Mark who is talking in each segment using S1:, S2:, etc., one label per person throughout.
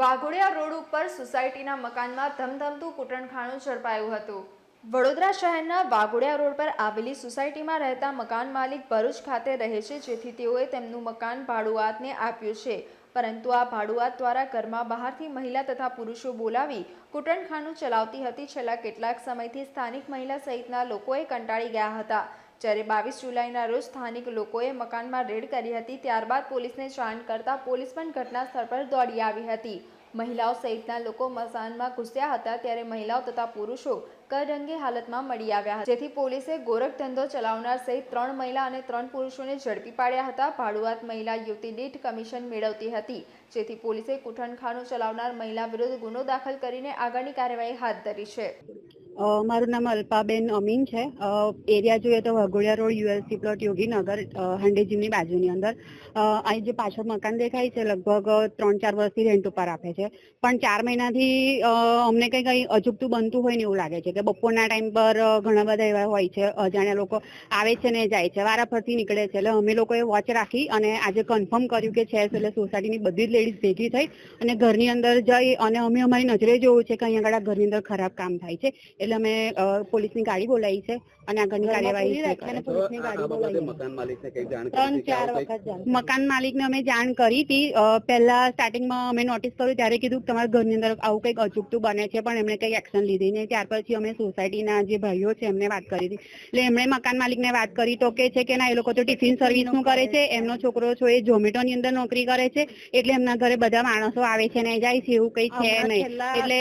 S1: Waghodia road ઉપર સોસાયટીના મકાનમાં ધમધમતું કૂટણખાણું ઝડપાયું હતું. વડોદરા શહેરના વાઘોડિયા રોડ પર આવેલી સોસાયટીમાં રહેતા મકાન માલિક ભરૂચ ખાતે રહે છે, જેથી તેઓએ તેમનું મકાન ભાડુઆતને આપ્યું છે. પરંતુ આ ભાડુઆત દ્વારા ઘરમાં બહારથી મહિલા તથા પુરુષો બોલાવી કૂટણખાનું ચલાવતી હતી. છેલ્લા કેટલાક સમયથી સ્થાનિક મહિલા સહિતના લોકોએ કંટાળી ગયા હતા. જ્યારે બાવીસ જુલાઈના રોજ સ્થાનિક લોકોએ મકાનમાં રેડ કરી હતી, ત્યારબાદ પોલીસને જાણ કરતા પોલીસ પણ ઘટના સ્થળ પર દોડી આવી હતી. મહિલાઓ સહિતના લોકો મકાનમાં ઘૂસ્યા હતા, ત્યારે મહિલાઓ તથા પુરુષો કરરંગે હાલતમાં મળી આવ્યા જેથી પોલીસે ગોરખ ધંધો ચલાવનાર સહિત ત્રણ મહિલા અને ત્રણ પુરુષોને ઝડપી પાડ્યા હતા. ભાડુઆત મહિલા યુવતી દીઠ કમિશન મેળવતી હતી, જેથી પોલીસે કુઠણખાનું ચલાવનાર મહિલા વિરુદ્ધ ગુનો દાખલ કરીને આગળની કાર્યવાહી હાથ ધરી છે.
S2: મારું નામ અલ્પાબેન અમીન છે. એરિયા જોઈએ તો Waghodia road ULC plot Yoginagar અ, હાંડે જીમની બાજુની અંદર. અહીં જે પાછળ મકાન દેખાય છે લગભગ ત્રણ ચાર વર્ષથી રેન્ટ ઉપર આપે છે. પણ ચાર મહિનાથી અમને કંઈ કંઈ અજુગતું બનતું હોય ને એવું લાગે છે કે બપોરના ટાઈમ પર ઘણા બધા એવા હોય છે અજાણ્યા લોકો આવે છે ને જાય છે વારાફરથી નીકળે છે. એટલે અમે લોકોએ વોચ રાખી અને આજે કન્ફર્મ કર્યું કે છે. એટલે સોસાયટીની બધી જ લેડીઝ ભેગી થઈ અને ઘરની અંદર જઈ અને અમે અમારી નજરે જોયું છે કે અહીંયા આગળ ઘરની અંદર ખરાબ કામ થાય છે. એટલે અમે પોલીસની ગાડી બોલાવી છે અને આગળની કાર્યવાહી
S3: મકાન માલિકને
S2: ત્રણ
S3: કરી હતી કે
S2: ચાર વખત મકાન માલિકને અમે જાણ કરી હતી. પહેલા સ્ટાર્ટિંગમાં અમે નોટિસ કર્યું ત્યારે કીધું કે તમારા ઘરની અંદર આવું કંઈક અચૂકતું બને છે પણ એમણે કંઈ એક્શન લીધી નહીં. ત્યાર પછી અમે સોસાયટીના જે ભાઈઓ છે એમને વાત કરી હતી. એટલે એમણે મકાન માલિકને વાત કરી તો કે છે કે ના એ લોકો તો ટિફિન સર્વિસનું કરે છે એમનો છોકરો છો એ ઝોમેટોની અંદર નોકરી કરે છે એટલે એમના ઘરે બધા માણસો આવે છે ને જાય છે એવું કંઈ છે નહીં. એટલે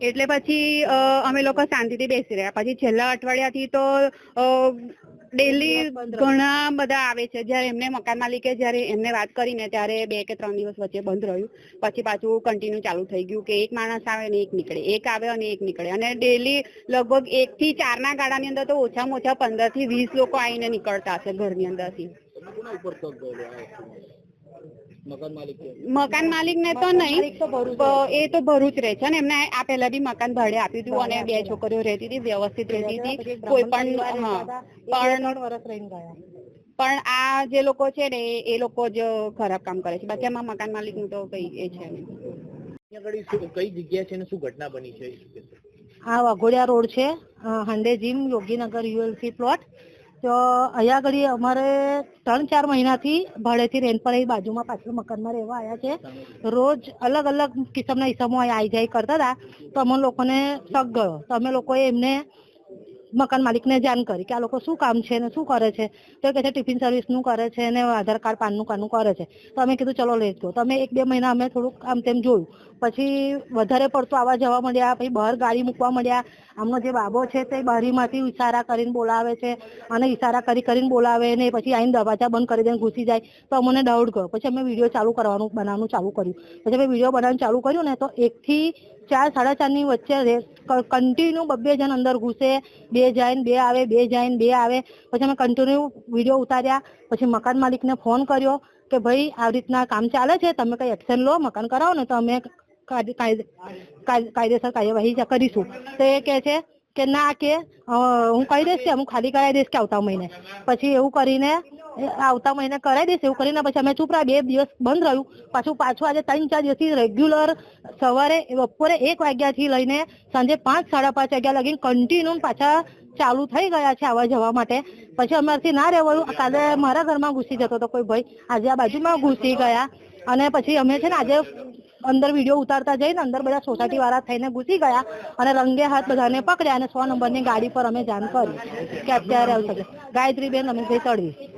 S2: એટલે પછી અમે લોકો શાંતિથી બેસી રહ્યા. પછી છેલ્લા અઠવાડિયાથી તો ડેલી ઘણા બધા આવે છે. જ્યારે એમને મકાન માલિકે જ્યારે એમને વાત કરીને ત્યારે બે કે ત્રણ દિવસ વચ્ચે બંધ રહ્યું. પછી પાછું કન્ટિન્યુ ચાલુ થઈ ગયું કે એક માણસ આવે અને એક નીકળે. એક આવે અને એક નીકળે. અને ડેલી લગભગ એક થી ચાર ના ગાળાની અંદર તો ઓછામાં ઓછા પંદરથી વીસ લોકો આવીને નીકળતા હશે ઘરની અંદરથી.
S3: મકાન માલિક કે?
S2: મકાન માલિક ને તો નહીં એ તો ભરૂચ રહે છે ને. એમને આ પહેલા બી મકાન ભાડે આપ્યું હતું અને બે છોકરીઓ રહેતી હતી વ્યવસ્થિત રહેતી હતી. કોઈ પણ હા પણ પણ આ જે લોકો છે ને એ- લોકો જ ખરાબ કામ કરે છે. બાકી આમાં મકાન માલિકનું તો કઈ એ છે
S3: કઈ જગ્યા છે ને શું ઘટના બની છે?
S4: આ વાઘોડિયા રોડ છે હાંડે જીમ યોગીનગર યુએલસી પ્લોટ. તો અહીંયા આગળ અમારે ત્રણ ચાર મહિનાથી ભાડેથી રેન્ટ પર અહીં બાજુમાં પાછળ મકાનમાં રહેવા આવ્યા છે. રોજ અલગ અલગ કિસ્મના ઈસમો અહીંયા આવી જાય કરતા હતા. તો અમે લોકોને શક ગયો. તો અમે લોકોએ એમને મકાન માલિકને જાણ કરી કે આ લોકો શું કામ છે ને શું કરે છે? તો એ કહે છે ટિફિન સર્વિસનું કરે છે ને આધાર કાર્ડ, પાનનું કાનું કરે છે. તો અમે કીધું ચલો લઈ જાઓ તો અમે એક બે મહિના અમે થોડુંક આમ તેમ જોયું. પછી વધારે પડતું આવવા જવા મળ્યા, પછી બહાર ગાડી મૂકવા મળ્યા. આમનો જે બાબો છે તે બારીમાંથી ઈશારા કરીને બોલાવે છે અને ઇશારા કરી કરીને બોલાવે ને પછી આઈને દરવાજા બંધ કરી દઈને ઘૂસી જાય. તો અમને ડાઉટ ગયો. પછી અમે વીડિયો ચાલુ કરવાનું, બનાવવાનું ચાલુ કર્યું. પછી અમે વીડિયો બનાવવાનું ચાલુ કર્યું ને તો એકથી ચાર, સાડા ચારની વચ્ચે કન્ટિન્યુ બબ્બે જણ અંદર ઘૂસે. બે જાય બે આવે, બે જાય બે આવે. પછી અમે કન્ટિન્યુ વીડિયો ઉતાર્યા. પછી મકાન માલિકને ફોન કર્યો કે ભાઈ આવી રીતના કામ ચાલે છે? તમે કઈ એક્શન લો, મકાન કરાવો ને તો અમે કાયદેસર કાર્યવાહી કરીશું. તો એ કહે છે કે ના કે હું કહી દઈશ કે હું ખાલી કરાવી દઈશ કે આવતા મહિને. પછી એવું કરીને આવતા મહિને કરાવી દઈશ, એવું કરીને પછી અમે ચૂપ બે દિવસ બંધ રહ્યું. પાછું પાછું આજે ત્રણ, ચાર દિવસથી રેગ્યુલર સવારે, બપોરે એક વાગ્યાથી લઈને સાંજે પાંચ, સાડા પાંચ વાગ્યા લગીને કન્ટિન્યુ પાછા ચાલુ થઈ ગયા છે આવવા જવા માટે. પછી અમારથી ના રહેવાયું. કાલે મારા ઘરમાં ઘૂસી જતો હતો કોઈ ભાઈ. આજે આ બાજુમાં ઘૂસી ગયા. અને પછી અમે છે ને આજે અંદર વીડિયો ઉતારતા જઈને અંદર બધા સોસાયટી વાળા થઈને ઘૂસી ગયા અને રંગે હાથ બધાને પકડ્યા અને સો નંબરની ગાડી પર અમે જાણ કરી કે અત્યારે આવી શકે ગાયત્રીબેન અમિતભાઈ તળવી